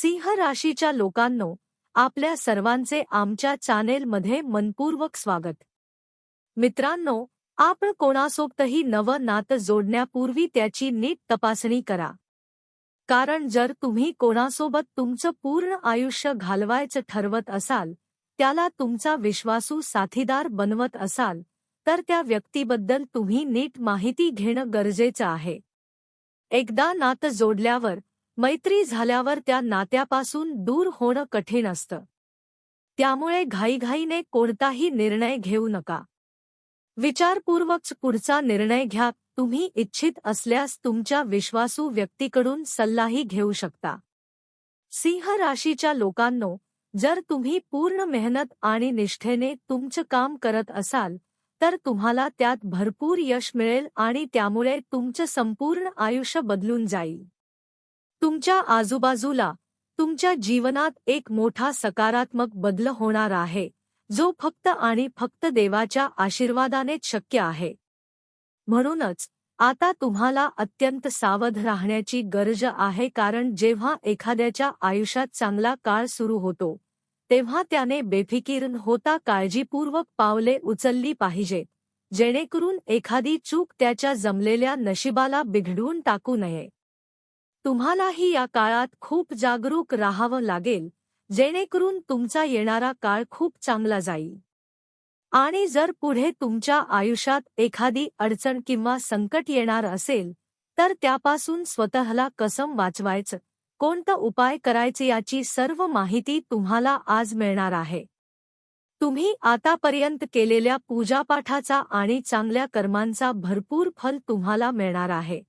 सिंह राशीच्या लोकांनो आपल्या सर्वांचे आमच्या चॅनेलमध्ये मनपूर्वक स्वागत. मित्रांनो आपण कोणासोबतही नवं नातं जोडण्यापूर्वी त्याची नीट तपासणी करा. कारण जर तुम्ही कोणासोबत तुमचं पूर्ण आयुष्य घालवायचं ठरवत असाल त्याला तुमचा विश्वासू साथीदार बनवत असाल तर त्या व्यक्तीबद्दल तुम्ही नीट माहिती घेणं गरजेचं आहे. एकदा नातं जोडल्यावर मैत्री झाल्यावर त्या नात्यापासून दूर होणं कठीण असतं. त्यामुळे घाईघाईने कोणताही निर्णय घेऊ नका. विचारपूर्वक पुढचा निर्णय घ्या. तुम्ही इच्छित असल्यास तुमच्या विश्वासू व्यक्तीकडून सल्लाही घेऊ शकता. सिंह राशीच्या लोकांनो जर तुम्ही पूर्ण मेहनत आणि निष्ठेने तुमचं काम करत असाल तर तुम्हाला त्यात भरपूर यश मिळेल आणि त्यामुळे तुमचं संपूर्ण आयुष्य बदलून जाईल. तुमच्या आजूबाजूला तुमच्या जीवनात एक मोठा सकारात्मक बदल होणार आहे जो फक्त आणि फक्त देवाच्या आशीर्वादानेच शक्य आहे. म्हणूनच आता तुम्हाला अत्यंत सावध राहण्याची गरज आहे कारण जेव्हा एखाद्याच्या आयुष्यात चांगला काळ सुरू होतो तेव्हा त्याने बेफिकीर होता काळजीपूर्वक पावले उचलली पाहिजेत जेणेकरून एखादी चूक त्याच्या जमलेल्या नशिबाला बिघडवून टाकू नये. तुम्हालाही या काळात खूप जागरूक राहावं लागेल जेणेकरून तुमचा येणारा काळ खूप चांगला जाईल. आणि जर पुढे तुमच्या आयुष्यात एखादी अडचण किंवा संकट येणार असेल तर त्यापासून स्वतःला कसं वाचवायचं कोणता उपाय करायचे याची सर्व माहिती तुम्हाला आज मिळणार आहे. तुम्ही आतापर्यंत केलेल्या पूजापाठाचा आणि चांगल्या कर्मांचा भरपूर फल तुम्हाला मिळणार आहे.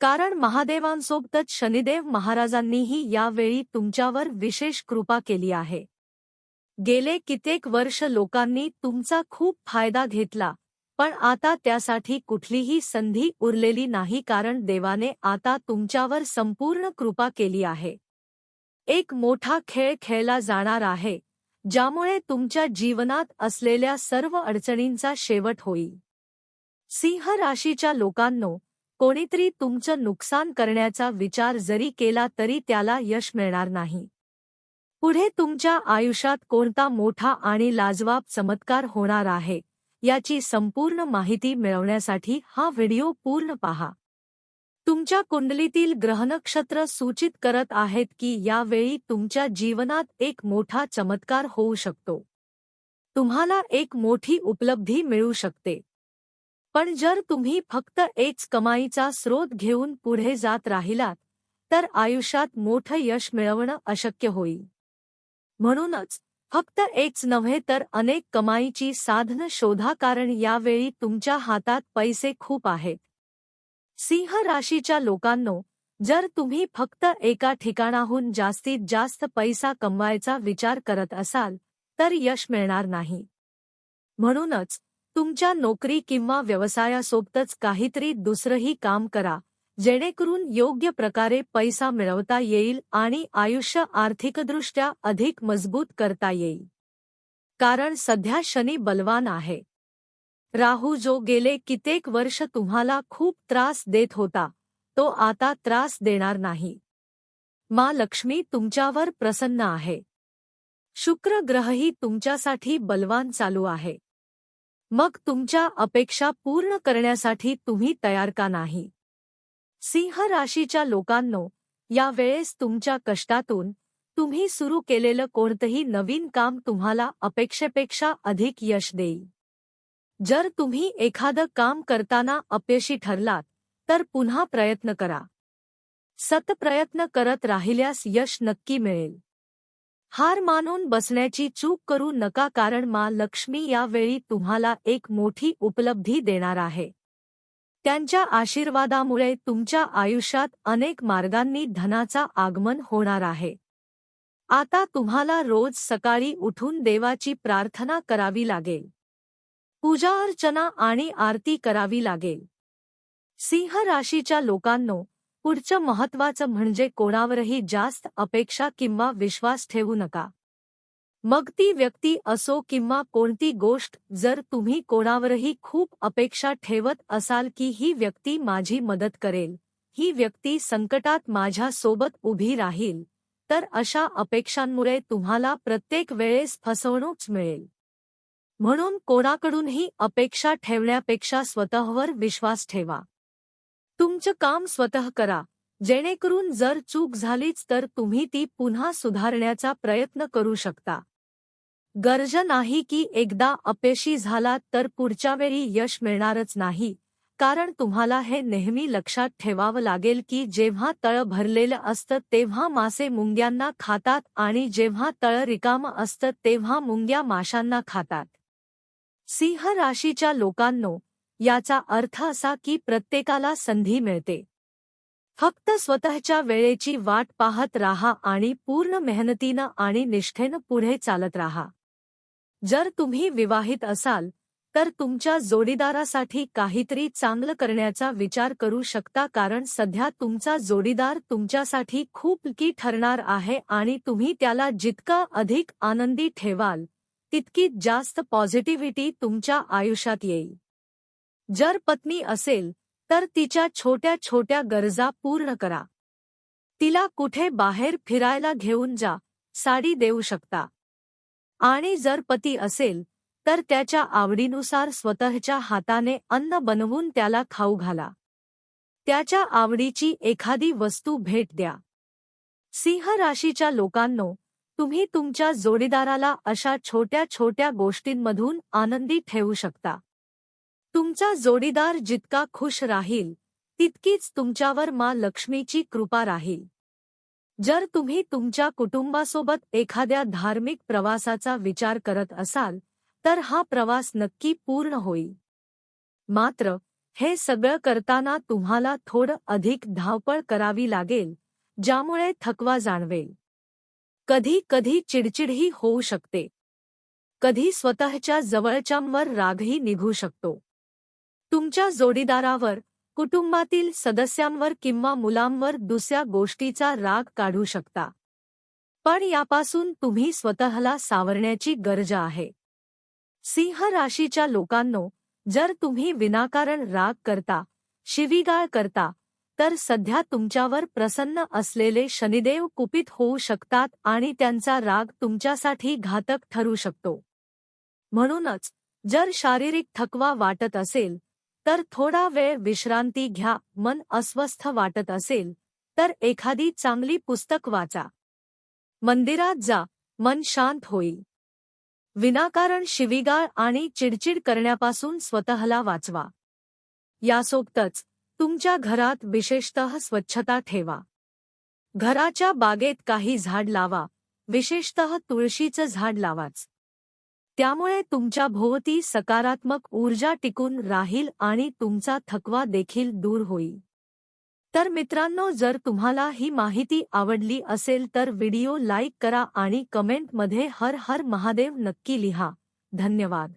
कारण महादेवांसोबतच शनिदेव महाराजांनीही यावेळी तुमच्यावर विशेष कृपा केली आहे. गेले कित्येक वर्ष लोकांनी तुमचा खूप फायदा घेतला पण आता त्यासाठी कुठलीही संधी उरलेली नाही कारण देवाने आता तुमच्यावर संपूर्ण कृपा केली आहे. एक मोठा खेळ खेळला जाणार आहे ज्यामुळे तुमच्या जीवनात असलेल्या सर्व अडचणींचा शेवट होईल. सिंह राशीच्या लोकांनो कोणीतरी तुमचं नुकसान करण्याचा विचार जरी केला तरी त्याला यश मिळणार नाही. पुढे तुमच्या आयुष्यात कोणता मोठा आणि लाजवाब चमत्कार होणार आहे याची संपूर्ण माहिती मिळवण्यासाठी हा व्हिडिओ पूर्ण पहा. तुमच्या कुंडलीतील ग्रहनक्षत्र सूचित करत आहेत की यावेळी तुमच्या जीवनात एक मोठा चमत्कार होऊ शकतो. तुम्हाला एक मोठी उपलब्धी मिळू शकते. पण जर तुम्ही फक्त एकच कमाईचा स्रोत घेऊन पुढे जात राहिलात तर आयुष्यात मोठं यश मिळवणं अशक्य होईल. म्हणूनच फक्त एकच नव्हे तर अनेक कमाईची साधनं शोधा कारण यावेळी तुमच्या हातात पैसे खूप आहेत. सिंह राशीच्या लोकांनो जर तुम्ही फक्त एका ठिकाणाहून जास्तीत जास्त पैसा कमवायचा विचार करत असाल तर यश मिळणार नाही. म्हणूनच तुमच्या नोकरी किंवा व्यवसायासोबतच काहीतरी दुसरंही काम करा जेणेकरून योग्य प्रकारे पैसा मिळवता येईल आणि आयुष्य आर्थिकदृष्ट्या अधिक मजबूत करता येईल. कारण सध्या शनी बलवान आहे. राहू जो गेले कित्येक वर्ष तुम्हाला खूप त्रास देत होता तो आता त्रास देणार नाही. मा लक्ष्मी तुमच्यावर प्रसन्न आहे. शुक्र ग्रहही तुमच्यासाठी बलवान चालू आहे. मग तुमच्या अपेक्षा पूर्ण करण्यासाठी तुम्ही तयार का नाही? सिंह राशीच्या लोकांनो या वेळेस तुमच्या कष्टातून तुम्ही सुरू केलेलं कोणतंही नवीन काम तुम्हाला अपेक्षेपेक्षा अधिक यश देईल. जर तुम्ही एखादं काम करताना अपयशी ठरलात तर पुन्हा प्रयत्न करा. सतप्रयत्न करत राहिल्यास यश नक्की मिळेल. हार मानून बसण्याची चूक करू नका कारण मा लक्ष्मी यावेळी तुम्हाला एक मोठी उपलब्धी देणार आहे. त्यांच्या आशीर्वादामुळे तुमच्या आयुष्यात अनेक मार्गांनी धनाचा आगमन होणार आहे. आता तुम्हाला रोज सकाळी उठून देवाची प्रार्थना करावी लागेल. पूजा अर्चना आणि आरती करावी लागेल. सिंह राशीच्या लोकांनो पुढचं महत्वाचं म्हणजे कोणावरही जास्त अपेक्षा किंवा विश्वास ठेवू नका. मग ती व्यक्ती असो किंवा कोणती गोष्ट जर तुम्ही कोणावरही खूप अपेक्षा ठेवत असाल की ही व्यक्ती माझी मदत करेल ही व्यक्ती संकटात माझ्यासोबत उभी राहील तर अशा अपेक्षांमुळे तुम्हाला प्रत्येक वेळेस फसवणूक मिळेल. म्हणून कोणाकडूनही अपेक्षा ठेवण्यापेक्षा स्वतःवर विश्वास ठेवा. तुमचं काम स्वतः करा. जेणेकरून जर चूक झालीच तर तुम्ही ती पुन्हा सुधारण्याचा प्रयत्न करू शकता. गरज नाही की एकदा अपयशी झालात तर पुढच्या वेळी यश मिळणारच नाही. कारण तुम्हाला हे नेहमी लक्षात ठेवावं लागेल की जेव्हा तळ भरलेलं असतं तेव्हा मासे मुंग्यांना खातात आणि जेव्हा तळ रिकामं असतं तेव्हा मुंग्या माशांना खातात. सिंह राशीच्या लोकांनो याचा अर्थ असा की प्रत्येकाला संधी मिळते. फक्त स्वतःच्या वेळेची वाट पाहत राहा आणि पूर्ण मेहनतीनं आणि निष्ठेनं पुढे चालत राहा. जर तुम्ही विवाहित असाल तर तुमच्या जोडीदारासाठी काहीतरी चांगलं करण्याचा विचार करू शकता कारण सध्या तुमचा जोडीदार तुमच्यासाठी खूप की ठरणार आहे आणि तुम्ही त्याला जितका अधिक आनंदी ठेवाल तितकी जास्त पॉझिटिव्हिटी तुमच्या आयुष्यात येईल. जर पत्नी असेल तर तिच्या छोट्या छोट्या गरजा पूर्ण करा. तिला कुठे बाहेर फिरायला घेऊन जा साडी देऊ शकता. आणि जर पती असेल तर त्याच्या आवडीनुसार स्वतःच्या हाताने अन्न बनवून त्याला खाऊ घाला. त्याच्या आवडीची एखादी वस्तू भेट द्या. सिंह राशीच्या लोकांनो तुम्ही तुमच्या जोडीदाराला अशा छोट्या छोट्या गोष्टींमधून आनंदी ठेवू शकता. तुमचा जोडीदार जितका खुश राहील तितकीच तुमच्यावर मा लक्ष्मीची कृपा राहील. जर तुम्ही तुमच्या कुटुंबासोबत एखाद्या धार्मिक प्रवासाचा विचार करत असाल तर हा प्रवास नक्की पूर्ण होईल. मात्र हे सगळं करताना तुम्हाला थोडं अधिक धावपळ करावी लागेल ज्यामुळे थकवा जाणवेल. कधी कधी चिडचिडही होऊ शकते. कधी स्वतःच्या जवळच्यांवर रागही निघू शकतो. तुमच्या जोडीदारावर कुटुंबातील सदस्यांवर किंवा मुलांवर दुसऱ्या गोष्टीचा राग काढू शकता. पण यापासून तुम्ही स्वतःला सावरण्याची गरज आहे. सिंह राशीच्या लोकांनो जर तुम्ही विनाकारण राग करता शिवीगाळ करता तर सध्या तुमच्यावर प्रसन्न असलेले शनिदेव कुपित होऊ शकतात आणि त्यांचा राग तुमच्यासाठी घातक ठरू शकतो. म्हणूनच जर शारीरिक थकवा वाटत असेल तर थोडा वेळ विश्रांती घ्या मन अस्वस्थ वाटत असेल तर एखादी चांगली पुस्तक वाचा. मंदिरात जा मन शांत होईल. विनाकारण शिवीगाळ आणि चिडचिड करण्यापासून स्वतःला वाचवा. यासोबतच तुमच्या घरात विशेषतः स्वच्छता ठेवा. घराच्या बागेत काही झाड लावा विशेषतः तुळशीचं झाड लावाच. त्यामुळे तुमच्या भोवती सकारात्मक ऊर्जा टिकून राहील आणि तुमचा थकवा देखील दूर होईल. तर मित्रांनो जर तुम्हाला ही माहिती आवडली असेल तर व्हिडिओ लाईक करा आणि कमेंटमध्ये हर हर महादेव नक्की लिहा. धन्यवाद.